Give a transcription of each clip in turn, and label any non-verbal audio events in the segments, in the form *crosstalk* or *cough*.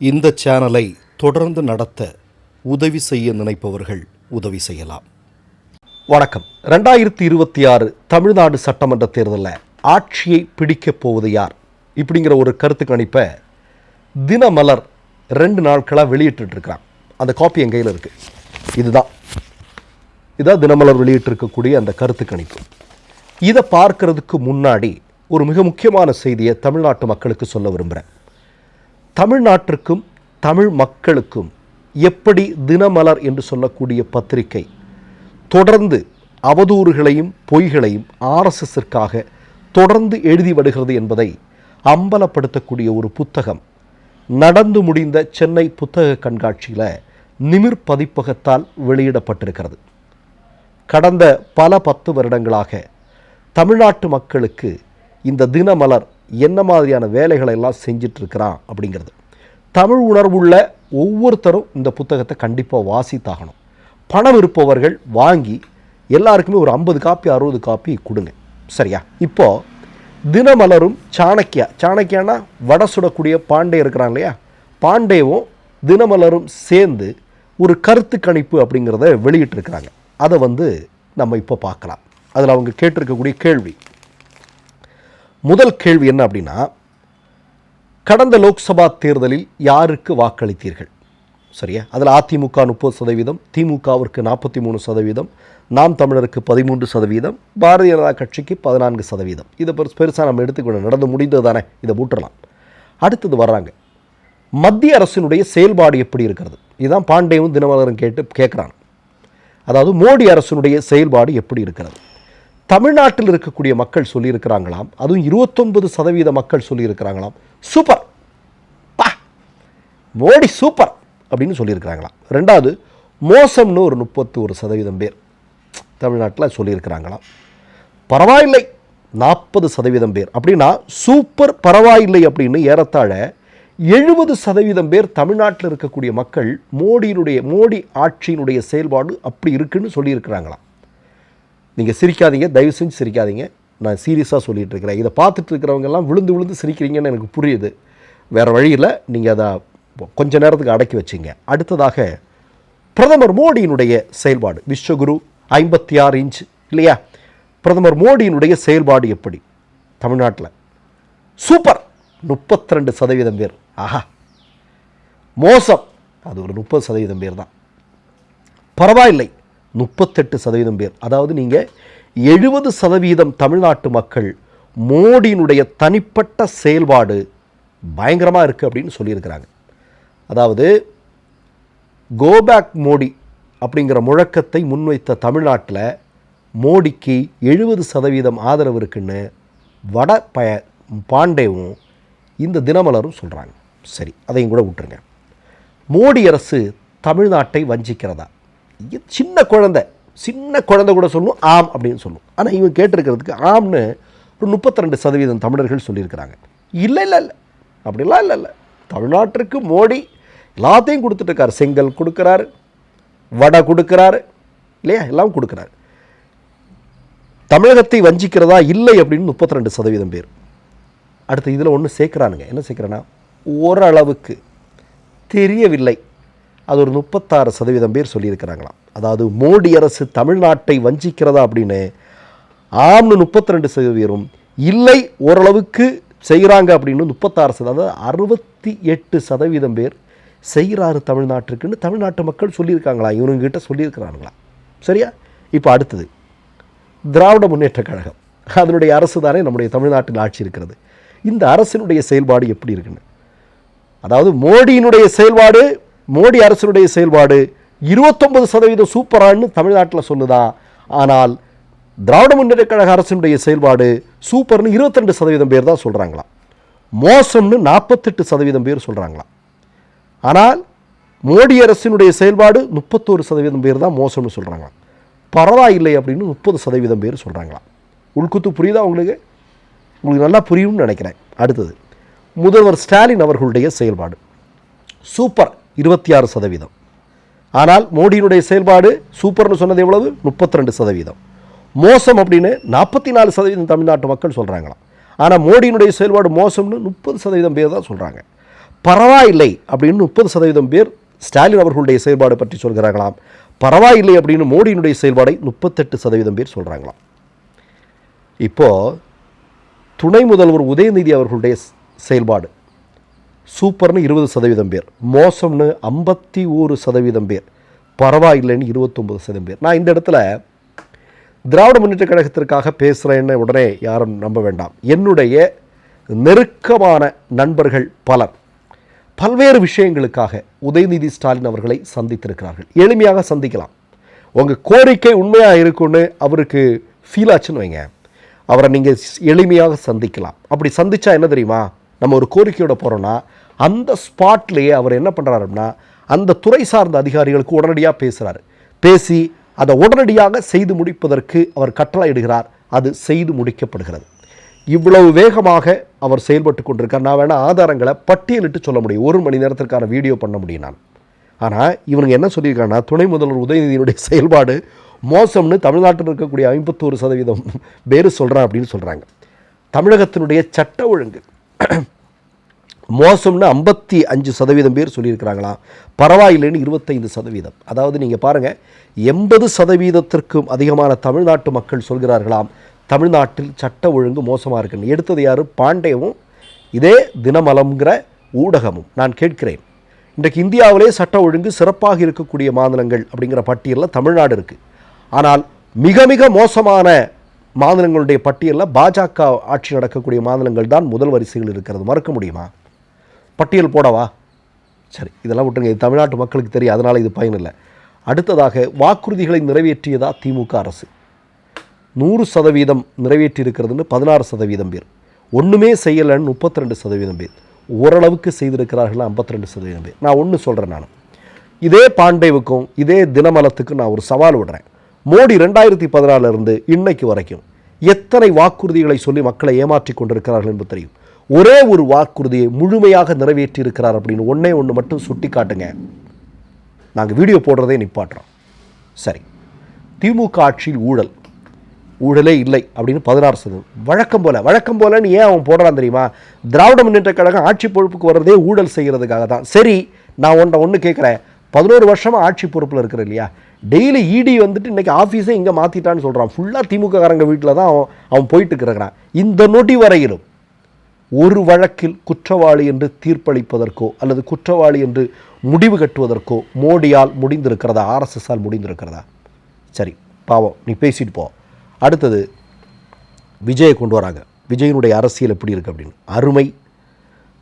இந்த சேனலை தொடர்ந்து நடத்த உதவி செய்ய நினைப்பவர்கள் உதவி செய்யலாம். வணக்கம். ரெண்டாயிரத்தி இருபத்தி ஆறு தமிழ்நாடு சட்டமன்ற தேர்தலில் ஆட்சியை பிடிக்கப் போவது யார்? இப்படிங்கிற ஒரு கருத்து கணிப்பை தினமலர் ரெண்டு நாட்களாக வெளியிட்டு இருக்கிறான் அந்த காப்பி என் கையில் இருக்குது இதுதான். இதான் தினமலர் வெளியிட்டிருக்கக்கூடிய அந்த கருத்து கணிப்பு இதை பார்க்கறதுக்கு முன்னாடி ஒரு மிக முக்கியமான செய்தியை தமிழ்நாட்டு மக்களுக்கு சொல்ல விரும்புகிறேன் தமிழ்நாட்டிற்கும் தமிழ் மக்களுக்கும் எப்படி தினமலர் என்று சொல்லக்கூடிய பத்திரிகை தொடர்ந்து அவதூறுகளையும் பொய்களையும் ஆர்எஸ்எஸ்ஸிற்காக தொடர்ந்து எழுதி வருகிறது என்பதை அம்பலப்படுத்தக்கூடிய ஒரு புத்தகம். நடந்து முடிந்த சென்னை புத்தக கண்காட்சியில் நிமிர் பதிப்பகத்தால் வெளியிடப்பட்டிருக்கிறது. கடந்த பல பத்து வருடங்களாக தமிழ்நாட்டு மக்களுக்கு இந்த தினமலர் என்ன மாதிரியான வேலைகளை எல்லாம் செஞ்சிட்ருக்கிறான் அப்படிங்கிறது. தமிழ் உணர்வுள்ள ஒவ்வொருத்தரும் இந்த புத்தகத்தை கண்டிப்பாக வாசித்தாகணும். பணம் இருப்பவர்கள் வாங்கி எல்லாருக்குமே ஒரு ஐம்பது காப்பி அறுபது காப்பி கொடுங்க. சரியா? இப்போது தினமலரும் சாணக்கியா சாணக்கியானா வடை சுடக்கூடிய பாண்டே இருக்கிறான் இல்லையா? பாண்டேவும் தினமலரும் சேர்ந்து ஒரு கருத்து கணிப்பு அப்படிங்கிறத வெளியிட்டிருக்கிறாங்க. அதை வந்து நம்ம இப்போ பார்க்கலாம். அதில் அவங்க கேட்டிருக்கக்கூடிய கேள்வி முதல் கேள்வி என்ன அப்படின்னா கடந்த லோக்சபா தேர்தலில் யாருக்கு வாக்களித்தீர்கள்? சரியா? அதில் அதிமுக முப்பது சதவீதம் திமுகவிற்கு நாற்பத்தி மூணு சதவீதம் நாம் தமிழருக்கு பதிமூன்று சதவீதம் பாரதிய ஜனதா கட்சிக்கு பதினான்கு சதவீதம். இதை பெருசு பெருசாக நம்ம எடுத்துக்கணும். நடந்து முடிந்தது தானே. இதை விட்டுறலாம் அடுத்தது வர்றாங்க. மத்திய அரசினுடைய செயல்பாடு எப்படி இருக்கிறது? இதுதான் பாண்டேவும் தினமலரும் கேட்டு கேட்குறாங்க அதாவது மோடி அரசினுடைய செயல்பாடு எப்படி இருக்கிறது? தமிழ்நாட்டில் இருக்கக்கூடிய மக்கள் சொல்லியிருக்கிறாங்களாம். அதுவும் இருபத்தொன்பது சதவீத மக்கள் சொல்லியிருக்கிறாங்களாம். சூப்பர். பா. மோடி சூப்பர் அப்படின்னு சொல்லியிருக்கிறாங்களாம். ரெண்டாவது மோசம்னு ஒரு முப்பத்தி ஒரு சதவீதம் பேர் தமிழ்நாட்டில் சொல்லியிருக்கிறாங்களாம். பரவாயில்லை நாற்பது சதவீதம் பேர். அப்படின்னா சூப்பர் பரவாயில்லை அப்படின்னு ஏறத்தாழ எழுபது சதவீதம் பேர் தமிழ்நாட்டில் இருக்கக்கூடிய மக்கள் மோடியினுடைய மோடி ஆட்சியினுடைய செயல்பாடு அப்படி இருக்குன்னு சொல்லியிருக்கிறாங்களாம். நீங்கள் சிரிக்காதீங்க தயவு செஞ்சு சிரிக்காதீங்க. நான் சீரியஸாக சொல்லிகிட்டு இருக்கிறேன் இதை பார்த்துட்டு இருக்கிறவங்கெல்லாம் விழுந்து விழுந்து சிரிக்கிறீங்கன்னு எனக்கு புரியுது. வேறு வழியில் நீங்கள் அதை கொஞ்ச நேரத்துக்கு அடக்கி வச்சிங்க. அடுத்ததாக பிரதமர் மோடியினுடைய செயல்பாடு. விஸ்வகுரு ஐம்பத்தி ஆறு இன்ச் இல்லையா? பிரதமர் மோடியினுடைய செயல்பாடு எப்படி? தமிழ்நாட்டில். சூப்பர்! முப்பத்தி ரெண்டு சதவீதம் பேர். ஆஹா! மோசம்! அது ஒரு முப்பது சதவீதம் பேர் தான் பரவாயில்லை. முப்பத்தெட்டு சதவீதம் பேர். அதாவது நீங்கள் எழுபது சதவீதம் தமிழ்நாட்டு மக்கள் மோடியினுடைய தனிப்பட்ட செயல்பாடு பயங்கரமாக இருக்குது அப்படின்னு சொல்லியிருக்கிறாங்க. அதாவது கோபேக் மோடி அப்படிங்கிற முழக்கத்தை முன்வைத்த தமிழ்நாட்டில் மோடிக்கு எழுபது சதவீதம் ஆதரவு இருக்குன்னு வட பய பாண்டேவும் இந்த தினமலரும் சொல்கிறாங்க சரி அதையும் கூட விட்டுருங்க. மோடி அரசு தமிழ்நாட்டை வஞ்சிக்கிறதா? சின்ன குழந்தை சின்ன குழந்தை கூட சொல்லும் ஆம் அப்படின்னு சொல்லும். ஆனால் இவன் கேட்டிருக்கிறதுக்கு ஆம்னு ஒரு முப்பத்தி ரெண்டு சதவீதம் தமிழர்கள் சொல்லியிருக்கிறாங்க. இல்லை இல்லை இல்லை. அப்படிலாம் இல்லை இல்லை. தமிழ்நாட்டிற்கு மோடி எல்லாத்தையும் கொடுத்துட்ருக்கார். செங்கல் கொடுக்குறாரு வடை கொடுக்குறாரு இல்லையா? எல்லாம் கொடுக்குறாரு. தமிழகத்தை வஞ்சிக்கிறதா இல்லை அப்படின்னு முப்பத்தி ரெண்டு சதவீதம் பேர். அடுத்து இதில் ஒன்று சேர்க்குறானுங்க. என்ன சேர்க்குறேன்னா ஓரளவுக்கு. தெரியவில்லை. அது ஒரு முப்பத்தாறு சதவீதம் பேர் சொல்லியிருக்கிறாங்களாம். அதாவது மோடி அரசு தமிழ்நாட்டை வஞ்சிக்கிறதா அப்படின்னு ஆம்னு முப்பத்தி ரெண்டு சதவீதம் இல்லை ஓரளவுக்கு செய்கிறாங்க அப்படின்னு முப்பத்தாறு சதவீதம் அதாவது அறுபத்தி எட்டு சதவீதம் பேர் செய்கிறாரு தமிழ்நாட்டிற்குன்னு தமிழ்நாட்டு மக்கள் சொல்லியிருக்காங்களா இவனுங்கிட்ட சொல்லியிருக்கிறாங்களா சரியா? இப்போ அடுத்தது திராவிட முன்னேற்றக் கழகம். அதனுடைய அரசு தானே நம்முடைய தமிழ்நாட்டில் ஆட்சி இருக்கிறது. இந்த அரசினுடைய செயல்பாடு எப்படி இருக்குன்னு? அதாவது மோடியினுடைய செயல்பாடு மோடி அரசினுடைய செயல்பாடு இருபத்தொன்பது சதவீதம் சூப்பரான்னு தமிழ்நாட்டில் சொல்லுதான் ஆனால் திராவிட முன்னேற்ற கழக அரசினுடைய செயல்பாடு சூப்பர்னு இருபத்திரெண்டு சதவீதம் பேர் தான் சொல்கிறாங்களாம் மோசம்னு நாற்பத்தெட்டு சதவீதம் பேர் சொல்கிறாங்களாம் ஆனால் மோடி அரசினுடைய செயல்பாடு முப்பத்தோரு சதவீதம் பேர் தான் மோசம்னு சொல்கிறாங்களாம் பரவாயில்லை அப்படின்னு முப்பது சதவீதம் பேர் சொல்கிறாங்களாம் உள்குத்து புரியுதா உங்களுக்கு? உங்களுக்கு நல்லா புரியும்னு நினைக்கிறேன். அடுத்தது முதல்வர் ஸ்டாலின் அவர்களுடைய செயல்பாடு. சூப்பர். இருபத்தி ஆறு சதவீதம். ஆனால் மோடியினுடைய செயல்பாடு சூப்பர்னு சொன்னது எவ்வளவு? முப்பத்தி ரெண்டு சதவீதம். மோசம் அப்படின்னு நாற்பத்தி நாலு சதவீதம் தமிழ்நாட்டு மக்கள் சொல்கிறாங்களாம் ஆனால் மோடியினுடைய செயல்பாடு மோசம்னு முப்பது சதவீதம் பேர் தான் சொல்கிறாங்க பரவாயில்லை அப்படின்னு முப்பது சதவீதம் பேர் ஸ்டாலின் அவர்களுடைய செயல்பாடு பற்றி சொல்கிறாங்களாம். பரவாயில்லை அப்படின்னு மோடியினுடைய செயல்பாடை முப்பத்தெட்டு சதவீதம் பேர் சொல்கிறாங்களாம் இப்போது துணை முதல்வர் உதயநிதி அவர்களுடைய செயல்பாடு. சூப்பர்னு இருபது சதவீதம் பேர். மோசம்னு ஐம்பத்தி ஒரு சதவீதம் பேர். பரவாயில்லைன்னு இருபத்தொம்பது சதவீதம் பேர். நான் இந்த இடத்துல திராவிட முன்னேற்ற கழகத்திற்காக பேசுகிறேன்னு உடனே யாரும் நம்ப வேண்டாம். என்னுடைய நெருக்கமான நண்பர்கள் பலர் பல்வேறு விஷயங்களுக்காக உதயநிதி ஸ்டாலின் அவர்களை சந்தித்திருக்கிறார்கள். எளிமையாக சந்திக்கலாம். உங்கள் கோரிக்கை உண்மையாக இருக்குன்னு அவருக்கு ஃபீல் ஆச்சுன்னு வைங்க. அவரை நீங்கள் எளிமையாக சந்திக்கலாம். அப்படி சந்திச்சா என்ன தெரியுமா? நம்ம ஒரு கோரிக்கையோட போகிறோன்னா அந்த ஸ்பாட்லேயே அவர் என்ன பண்ணுறாரு அப்படின்னா அந்த துறை சார்ந்த அதிகாரிகளுக்கு உடனடியாக பேசுகிறாரு பேசி அதை உடனடியாக செய்து முடிப்பதற்கு அவர் கட்டளையிடுகிறார் அது செய்து முடிக்கப்படுகிறது. இவ்வளவு வேகமாக அவர் செயல்பட்டு கொண்டிருக்கார். நான் வேணால் ஆதாரங்களை பட்டியலிட்டு சொல்ல முடியும். ஒரு மணி நேரத்திற்கான வீடியோ பண்ண முடியும் நான் ஆனால் இவனுங்க என்ன சொல்லியிருக்காங்கன்னா துணை முதல்வர் உதயநிதியினுடைய செயல்பாடு மோசம்னு தமிழ்நாட்டில் இருக்கக்கூடிய ஐம்பத்தோரு சதவீதம் பேர் சொல்கிறேன் அப்படின்னு சொல்கிறாங்க தமிழகத்தினுடைய சட்ட ஒழுங்கு. *clears throat* மோசம்னு ஐம்பத்தி அஞ்சு சதவீதம் பேர் சொல்லியிருக்கிறாங்களாம். பரவாயில்லைன்னு இருபத்தைந்து சதவீதம். அதாவது நீங்கள் பாருங்கள் எண்பது சதவீதத்திற்கும் அதிகமான தமிழ்நாட்டு மக்கள் சொல்கிறார்களாம். தமிழ்நாட்டில் சட்ட ஒழுங்கு மோசமாக இருக்குன்னு. எடுத்தது யார்? பாண்டேவும் இதே தினமலம்ங்கிற ஊடகமும். நான் கேட்கிறேன் இன்றைக்கு இந்தியாவிலே சட்ட ஒழுங்கு சிறப்பாக இருக்கக்கூடிய மாநிலங்கள் அப்படிங்கிற பட்டியலில் தமிழ்நாடு இருக்குது ஆனால் மிக மிக மோசமான மாநிலங்களுடைய பட்டியலில் பாஜக ஆட்சி நடக்கக்கூடிய மாநிலங்கள் தான் முதல் வரிசையில் இருக்கிறது. மறுக்க முடியுமா? பட்டியல் போடவா? சரி இதெல்லாம் விட்டுருங்க. இது தமிழ்நாட்டு மக்களுக்கு தெரியும். அதனால் இது பயனில்லை அடுத்ததாக வாக்குறுதிகளை நிறைவேற்றியதா திமுக அரசு? நூறு சதவீதம் நிறைவேற்றியிருக்கிறதுன்னு பதினாறு சதவீதம் பேர். ஒன்றுமே செய்யலைன்னு முப்பத்தி ரெண்டு சதவீதம் பேர். ஓரளவுக்கு செய்திருக்கிறார்கள் 52% ரெண்டு சதவீதம் பேர். நான் ஒன்று சொல்கிறேன் நான். இதே பாண்டேவுக்கும் இதே தினமலத்துக்கும் நான் ஒரு சவால் விடுறேன். மோடி ரெண்டாயிரத்தி பதினாலிருந்து இன்னைக்கு வரைக்கும் எத்தனை வாக்குறுதிகளை சொல்லி மக்களை ஏமாற்றி கொண்டிருக்கிறார்கள் என்பது தெரியும். ஒரே ஒரு வாக்குறுதியை முழுமையாக நிறைவேற்றி இருக்கிறார் அப்படின்னு ஒன்றே ஒன்று மட்டும் சுட்டி காட்டுங்க நாங்கள் வீடியோ போடுறதே நிப்பாட்டுறோம். சரி. திமுக ஆட்சியில் ஊழல். ஊழலே இல்லை அப்படின்னு பதினாறு சதவீதம். வழக்கம் போல வழக்கம் போலன்னு ஏன் அவன் போடுறான் தெரியுமா? திராவிட முன்னேற்ற கழகம் ஆட்சி பொறுப்புக்கு வர்றதே ஊழல் செய்கிறதுக்காக தான் சரி நான் ஒன்றை ஒன்று கேட்குறேன். பதினோரு வருஷமாக ஆட்சி பொறுப்பில் இருக்கிற இல்லையா டெய்லி இடி வந்துட்டு இன்றைக்கி ஆஃபீஸே இங்கே மாற்றிட்டான்னு சொல்கிறான் ஃபுல்லாக திமுககாரங்க வீட்டில் தான் அவன் அவன் போயிட்டு இருக்கிறான் இந்த நொடி வரையிலும் ஒரு வழக்கில் குற்றவாளி என்று தீர்ப்பளிப்பதற்கோ அல்லது குற்றவாளி என்று முடிவு கட்டுவதற்கோ மோடியால் முடிந்திருக்கிறதா? ஆர்எஸ்எஸ்ஸால் முடிந்திருக்கிறதா? சரி பாவம். நீ பேசிட்டு போ. அடுத்தது விஜயை கொண்டு வராங்க. விஜயனுடைய அரசியல் எப்படி இருக்குது அப்படின்னு. அருமை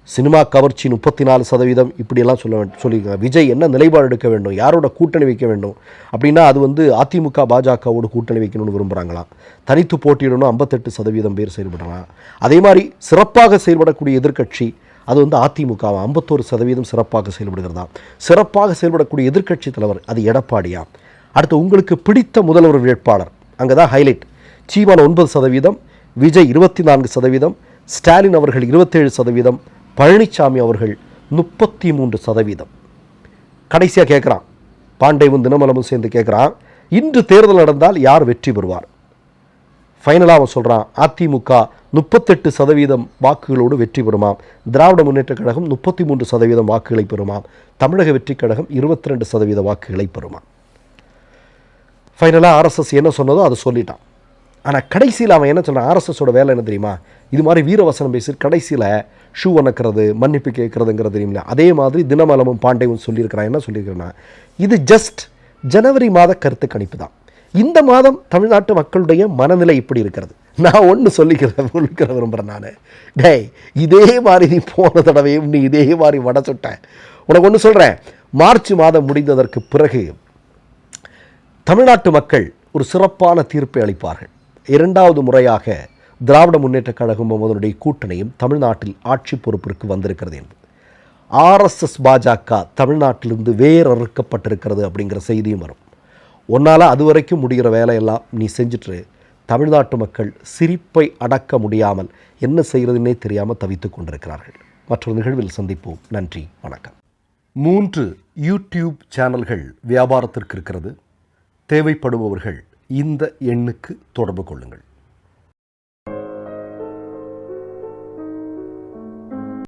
சினிமா கவர்ச்சி முப்பத்தி நாலு சதவீதம் இப்படியெல்லாம் சொல்ல வேண்டும் சொல்லியிருக்காங்க. விஜய் என்ன நிலைப்பாடு எடுக்க வேண்டும்? யாரோட கூட்டணி வைக்க வேண்டும்? அப்படின்னா அது வந்து அதிமுக பாஜகவோட கூட்டணி வைக்கணும்னு விரும்புகிறாங்களாம் தனித்து போட்டியிடணும் ஐம்பத்தெட்டு சதவீதம் பேர் செயல்படுறாங்க அதே மாதிரி சிறப்பாக செயல்படக்கூடிய எதிர்க்கட்சி அது வந்து அதிமுக. ஐம்பத்தோரு சதவீதம் சிறப்பாக செயல்படுகிறதா சிறப்பாக செயல்படக்கூடிய எதிர்க்கட்சி தலைவர் அது எடப்பாடியா அடுத்து உங்களுக்கு பிடித்த முதல்வர் வேட்பாளர் அங்கே தான் ஹைலைட் சீமான் ஒன்பது சதவீதம் விஜய் இருபத்தி நான்கு சதவீதம் ஸ்டாலின் அவர்கள் இருபத்தேழு சதவீதம் பழனிசாமி அவர்கள் முப்பத்தி மூன்று சதவீதம். கடைசியாக கேட்குறான் பாண்டேவும் தினமலமும் சேர்ந்து கேட்குறான் இன்று தேர்தல் நடந்தால் யார் வெற்றி பெறுவார்? ஃபைனலாக அவன் சொல்கிறான் அதிமுக முப்பத்தெட்டு சதவீதம் வாக்குகளோடு வெற்றி பெறுமாம். திராவிட முன்னேற்றக் கழகம் முப்பத்தி மூன்று சதவீதம் வாக்குகளை பெறுமாம். தமிழக வெற்றி கழகம் இருபத்தி ரெண்டு சதவீத வாக்குகளை பெறுமாம். ஃபைனலாக ஆர்எஸ்எஸ் என்ன சொன்னதோ அதை சொல்லிட்டான். ஆனால் கடைசியில் அவன் என்ன சொல்கிறான் ஆர்எஸ்எஸோட வேலை என்ன தெரியுமா? இது மாதிரி வீரவசனம் பேசி கடைசியில் ஷூ வணக்கிறது மன்னிப்பு கேட்குறதுங்கிறது தெரியுமில்ல அதே மாதிரி தினமலமும் பாண்டேவும் சொல்லியிருக்கிறான். என்ன சொல்லியிருக்கிறேன்னா இது ஜஸ்ட் ஜனவரி மாத கருத்து கணிப்பு தான். இந்த மாதம் தமிழ்நாட்டு மக்களுடைய மனநிலை இப்படி இருக்கிறது. நான் ஒன்று சொல்லிக்கிறேன் சொல்லிக்கிற விரும்புகிறேன் நான். டேய் இதே மாதிரி நீ போன தடவையும் நீ இதே மாதிரி வட சுட்ட. உனக்கு ஒன்று சொல்கிறேன் மார்ச் மாதம் முடிந்ததற்கு பிறகு தமிழ்நாட்டு மக்கள் ஒரு சிறப்பான தீர்ப்பை அளிப்பார்கள். இரண்டாவது முறையாக திராவிட முன்னேற்றக் கழகமும் அதனுடைய கூட்டணியும் தமிழ்நாட்டில் ஆட்சி பொறுப்பிற்கு வந்திருக்கிறது என்பது. ஆர்எஸ்எஸ் பாஜக தமிழ்நாட்டிலிருந்து வேறறுக்கப்பட்டிருக்கிறது அப்படிங்கிற செய்தியும் வரும். உன்னால் அது வரைக்கும் முடிகிற வேலையெல்லாம் நீ செஞ்சுட்டு தமிழ்நாட்டு மக்கள் சிரிப்பை அடக்க முடியாமல் என்ன செய்கிறதுனே தெரியாமல் தவித்துக் கொண்டிருக்கிறார்கள். மற்றொரு நிகழ்வில் சந்திப்போம். நன்றி. வணக்கம். மூன்று யூடியூப் சேனல்கள் வியாபாரத்திற்கு இருக்கிறது. தேவைப்படுபவர்கள் இந்த எண்ணுக்கு தொடர்பு கொள்ளுங்கள்.